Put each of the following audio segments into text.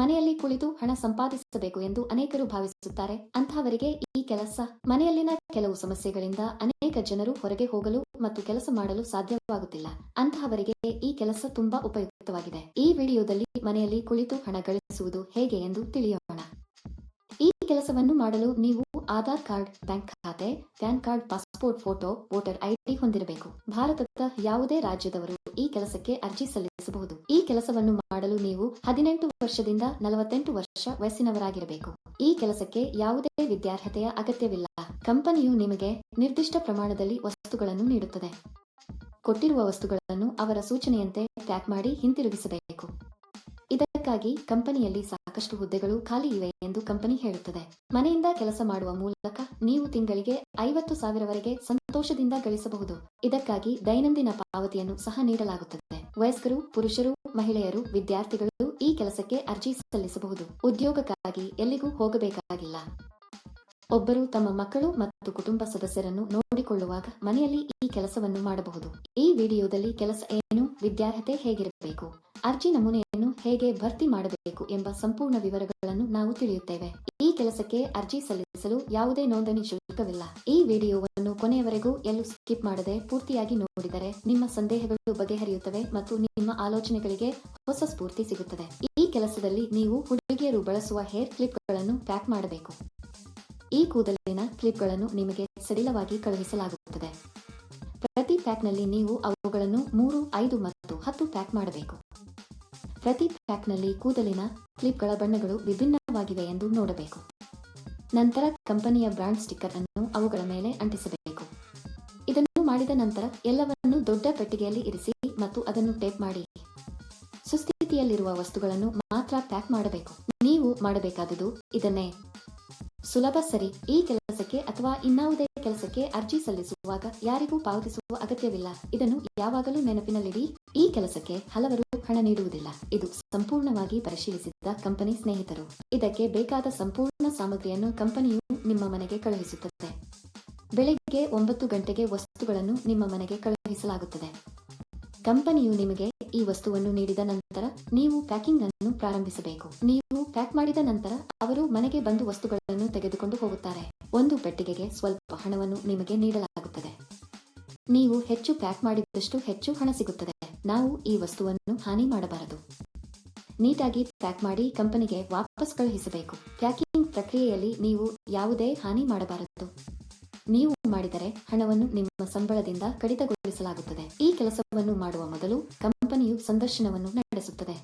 ಮನೆಯಲ್ಲಿ ಕುಳಿತು ಹಣ ಸಂಪಾದಿಸಬೇಕು ಎಂದು ಅನೇಕರು ಭಾವಿಸುತ್ತಾರೆ. ಅಂತಹವರಿಗೆ ಈ ಕೆಲಸ ಮನೆಯಲ್ಲಿನ ಕೆಲವು ಸಮಸ್ಯೆಗಳಿಂದ ಅನೇಕ ಜನರು ಹೊರಗೆ ಹೋಗಲು ಮತ್ತು ಕೆಲಸ ಮಾಡಲು ಸಾಧ್ಯವಾಗುತ್ತಿಲ್ಲ. ಅಂತಹವರಿಗೆ ಈ ಕೆಲಸ ತುಂಬಾ ಉಪಯುಕ್ತವಾಗಿದೆ. ಈ ವಿಡಿಯೋದಲ್ಲಿ ಮನೆಯಲ್ಲಿ ಕುಳಿತು ಹಣ ಗಳಿಸುವುದು ಹೇಗೆ ಎಂದು ತಿಳಿಯೋಣ. ಈ ಕೆಲಸವನ್ನು ಮಾಡಲು ನೀವು ಆಧಾರ್ ಕಾರ್ಡ್ ಬ್ಯಾಂಕ್ ಖಾತೆ, pan card, passport, photo, voter ID ಹೊಂದಿರಬೇಕು. ಭಾರತದ ಯಾವುದೇ ರಾಜ್ಯದವರು ಈ ಕೆಲಸಕ್ಕೆ ಅರ್ಜಿ ಸಲ್ಲಿಸಬಹುದು. ಈ ಕೆಲಸವನ್ನು ಮಾಡಲು ನೀವು ಹದಿನೆಂಟು ವರ್ಷದಿಂದ ನಲವತ್ತೆಂಟು ವರ್ಷ ವಯಸ್ಸಿನವರಾಗಿರಬೇಕು. ಈ ಕೆಲಸಕ್ಕೆ ಯಾವುದೇ ವಿದ್ಯಾರ್ಹತೆಯ ಅಗತ್ಯವಿಲ್ಲ. ಕಂಪನಿಯು ನಿಮಗೆ ನಿರ್ದಿಷ್ಟ ಪ್ರಮಾಣದಲ್ಲಿ ವಸ್ತುಗಳನ್ನು ನೀಡುತ್ತದೆ. ಕೊಟ್ಟಿರುವ ವಸ್ತುಗಳನ್ನು ಅವರ ಸೂಚನೆಯಂತೆ ಪ್ಯಾಕ್ ಮಾಡಿ ಹಿಂತಿರುಗಿಸಬೇಕು. ಇದಕ್ಕಾಗಿ ಕಂಪನಿಯಲ್ಲಿ ಸಾಕಷ್ಟು ಹುದ್ದೆಗಳು ಖಾಲಿ ಇವೆ ಎಂದು ಕಂಪನಿ ಹೇಳುತ್ತದೆ. ಮನೆಯಿಂದ ಕೆಲಸ ಮಾಡುವ ಮೂಲಕ ನೀವು ತಿಂಗಳಿಗೆ ಐವತ್ತು ಸಾವಿರವರೆಗೆ ಸಂತೋಷದಿಂದ ಗಳಿಸಬಹುದು. ಇದಕ್ಕಾಗಿ ದೈನಂದಿನ ಪಾವತಿಯನ್ನು ಸಹ ನೀಡಲಾಗುತ್ತದೆ. ವಯಸ್ಕರು, ಪುರುಷರು, ಮಹಿಳೆಯರು, ವಿದ್ಯಾರ್ಥಿಗಳು ಈ ಕೆಲಸಕ್ಕೆ ಅರ್ಜಿ ಸಲ್ಲಿಸಬಹುದು. ಉದ್ಯೋಗಕ್ಕಾಗಿ ಎಲ್ಲಿಗೂ ಹೋಗಬೇಕಾಗಿಲ್ಲ. ಒಬ್ಬರು ತಮ್ಮ ಮಕ್ಕಳು ಮತ್ತು ಕುಟುಂಬ ಸದಸ್ಯರನ್ನು ನೋಡಿಕೊಳ್ಳುವಾಗ ಮನೆಯಲ್ಲಿ ಈ ಕೆಲಸವನ್ನು ಮಾಡಬಹುದು. ಈ ವಿಡಿಯೋದಲ್ಲಿ ಕೆಲಸ ಏನು, ವಿದ್ಯಾರ್ಹತೆ ಹೇಗಿರಬೇಕು, ಅರ್ಜಿ ನಮೂನೆಯನ್ನು ಹೇಗೆ ಭರ್ತಿ ಮಾಡಬೇಕು ಎಂಬ ಸಂಪೂರ್ಣ ವಿವರಗಳನ್ನು ನಾವು ತಿಳಿಯುತ್ತೇವೆ. ಈ ಕೆಲಸಕ್ಕೆ ಅರ್ಜಿ ಸಲ್ಲಿಸಲು ಯಾವುದೇ ನೋಂದಣಿ ಶುಲ್ಕವಿಲ್ಲ. ಈ ವಿಡಿಯೋವನ್ನು ಕೊನೆಯವರೆಗೂ ಎಲ್ಲೂ ಸ್ಕಿಪ್ ಮಾಡದೆ ಪೂರ್ತಿಯಾಗಿ ನೋಡಿದರೆ ನಿಮ್ಮ ಸಂದೇಹಗಳು ಬಗೆಹರಿಯುತ್ತವೆ ಮತ್ತು ನಿಮ್ಮ ಆಲೋಚನೆಗಳಿಗೆ ಹೊಸ ಸ್ಫೂರ್ತಿ ಸಿಗುತ್ತದೆ. ಈ ಕೆಲಸದಲ್ಲಿ ನೀವು ಹುಡುಗಿಯರು ಬಳಸುವ ಹೇರ್ ಕ್ಲಿಪ್ಗಳನ್ನು ಪ್ಯಾಕ್ ಮಾಡಬೇಕು. ಈ ಕೂದಲಿನ ಕ್ಲಿಪ್ಗಳನ್ನು ನಿಮಗೆ ಸಡಿಲವಾಗಿ ಕಳುಹಿಸಲಾಗುತ್ತದೆ. ಪ್ರತಿ ಪ್ಯಾಕ್ನಲ್ಲಿ ನೀವು ಅವುಗಳನ್ನು ಮೂರು, ಐದು ಮತ್ತು ಹತ್ತು ಪ್ಯಾಕ್ ಮಾಡಬೇಕು. ಪ್ರತಿ ಪ್ಯಾಕ್ನಲ್ಲಿ ಕೂದಲಿನ ಕ್ಲಿಪ್ಗಳ ಬಣ್ಣಗಳು ವಿಭಿನ್ನವಾಗಿವೆ ಎಂದು ನೋಡಬೇಕು. ನಂತರ ಕಂಪನಿಯ ಬ್ರಾಂಡ್ ಸ್ಟಿಕ್ಕರ್ ಅನ್ನು ಅವುಗಳ ಮೇಲೆ ಅಂಟಿಸಬೇಕು. ಇದನ್ನು ಮಾಡಿದ ನಂತರ ಎಲ್ಲವನ್ನು ದೊಡ್ಡ ಪೆಟ್ಟಿಗೆಯಲ್ಲಿ ಇರಿಸಿ ಮತ್ತು ಅದನ್ನು ಟೇಪ್ ಮಾಡಿ. ಸುಸ್ಥಿತಿಯಲ್ಲಿರುವ ವಸ್ತುಗಳನ್ನು ಮಾತ್ರ ಪ್ಯಾಕ್ ಮಾಡಬೇಕು. ನೀವು ಮಾಡಬೇಕಾದುದು ಇದನ್ನೇ. ಸುಲಭ ಸರಿ. ಈ ಕೆಲಸಕ್ಕೆ ಅಥವಾ ಇನ್ನಾವುದೇ ಕೆಲಸಕ್ಕೆ ಅರ್ಜಿ ಸಲ್ಲಿಸುವಾಗ ಯಾರಿಗೂ ಪಾವತಿಸುವ ಅಗತ್ಯವಿಲ್ಲ. ಇದನ್ನು ಯಾವಾಗಲೂ ನೆನಪಿನಲ್ಲಿಡಿ. ಈ ಕೆಲಸಕ್ಕೆ ಹಲವರು ಹಣ ನೀಡುವುದಿಲ್ಲ. ಇದು ಸಂಪೂರ್ಣವಾಗಿ ಪರಿಶೀಲಿಸಿದ ಕಂಪನಿ ಸ್ನೇಹಿತರು. ಇದಕ್ಕೆ ಬೇಕಾದ ಸಂಪೂರ್ಣ ಸಾಮಗ್ರಿಯನ್ನು ಕಂಪನಿಯು ನಿಮ್ಮ ಮನೆಗೆ ಕಳುಹಿಸುತ್ತದೆ. ಬೆಳಗ್ಗೆ ಒಂಬತ್ತು ಗಂಟೆಗೆ ವಸ್ತುಗಳನ್ನು ನಿಮ್ಮ ಮನೆಗೆ ಕಳುಹಿಸಲಾಗುತ್ತದೆ. ಕಂಪನಿಯು ನಿಮಗೆ ಈ ವಸ್ತುವನ್ನು ನೀಡಿದ ನಂತರ ನೀವು ಪ್ಯಾಕಿಂಗ್ ಅನ್ನು ಪ್ರಾರಂಭಿಸಬೇಕು. ನೀವು ಪ್ಯಾಕ್ ಮಾಡಿದ ನಂತರ ಅವರು ಮನೆಗೆ ಬಂದು ವಸ್ತುಗಳನ್ನು ತೆಗೆದುಕೊಂಡು ಹೋಗುತ್ತಾರೆ. ಒಂದು ಪೆಟ್ಟಿಗೆಗೆ ಸ್ವಲ್ಪ ಹಣವನ್ನು ನಿಮಗೆ ನೀಡಲಾಗುತ್ತದೆ. ನೀವು ಹೆಚ್ಚು ಪ್ಯಾಕ್ ಮಾಡಿದಷ್ಟು ಹೆಚ್ಚು ಹಣ ಸಿಗುತ್ತದೆ. ನಾವು ಈ ವಸ್ತುವನ್ನು ಹಾನಿ ಮಾಡಬಾರದು. ನೀಟಾಗಿ ಪ್ಯಾಕ್ ಮಾಡಿ ಕಂಪನಿಗೆ ವಾಪಸ್ ಕಳುಹಿಸಬೇಕು. ಪ್ಯಾಕಿಂಗ್ ಪ್ರಕ್ರಿಯೆಯಲ್ಲಿ ನೀವು ಯಾವುದೇ ಹಾನಿ ಮಾಡಬಾರದು. ನೀವು ಮಾಡಿದರೆ ಹಣವನ್ನು ನಿಮ್ಮ ಸಂಬಳದಿಂದ ಕಡಿತಗೊಳಿಸಲಾಗುತ್ತದೆ. ಈ ಕೆಲಸವನ್ನು ಮಾಡುವ ಮೊದಲು ಕಂಪನಿಯು ಸಂದರ್ಶನವನ್ನು ನಡೆಸುತ್ತದೆ.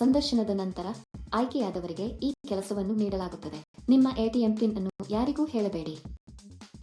ಸಂದರ್ಶನದ ನಂತರ ಆಯ್ಕೆಯಾದವರಿಗೆ ಈ ಕೆಲಸವನ್ನು ನೀಡಲಾಗುತ್ತದೆ. ನಿಮ್ಮ ಎಟಿಎಂ ಪಿನ್ ಅನ್ನು ಯಾರಿಗೂ ಹೇಳಬೇಡಿ.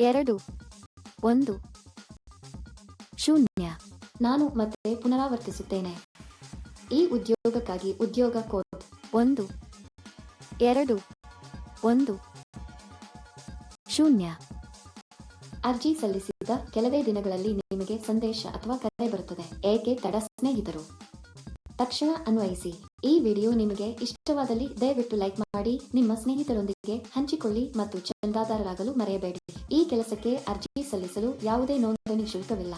ಎರಡು, ಒಂದು. ಶೂನ್ಯ. ನಾನು ಮತ್ತೆ ಪುನರಾವರ್ತಿಸುತ್ತೇನೆ. ಈ ಉದ್ಯೋಗಕ್ಕಾಗಿ ಉದ್ಯೋಗ ಕೋಡ್, ಒಂದು. ಎರಡು, ಒಂದು. ಶೂನ್ಯ. ಅರ್ಜಿ ಸಲ್ಲಿಸಿದ ಕೆಲವೇ ದಿನಗಳಲ್ಲಿ ನಿಮಗೆ ಸಂದೇಶ ಅಥವಾ ಕರೆ ಬರುತ್ತದೆ. ಏಕೆ ತಡ ಸ್ನೇಹಿತರು? ತಕ್ಷಣ ಅನ್ವಯಿಸಿ. ಈ ವಿಡಿಯೋ ನಿಮಗೆ ಇಷ್ಟವಾದಲ್ಲಿ ದಯವಿಟ್ಟು ಲೈಕ್ ಮಾಡಿ, ನಿಮ್ಮ ಸ್ನೇಹಿತರೊಂದಿಗೆ ಹಂಚಿಕೊಳ್ಳಿ ಮತ್ತು ಚಂದಾದಾರರಾಗಲು ಮರೆಯಬೇಡಿ. ಈ ಕೆಲಸಕ್ಕೆ ಅರ್ಜಿ ಸಲ್ಲಿಸಲು ಯಾವುದೇ ನೋಂದಣಿ ಶುಲ್ಕವಿಲ್ಲ.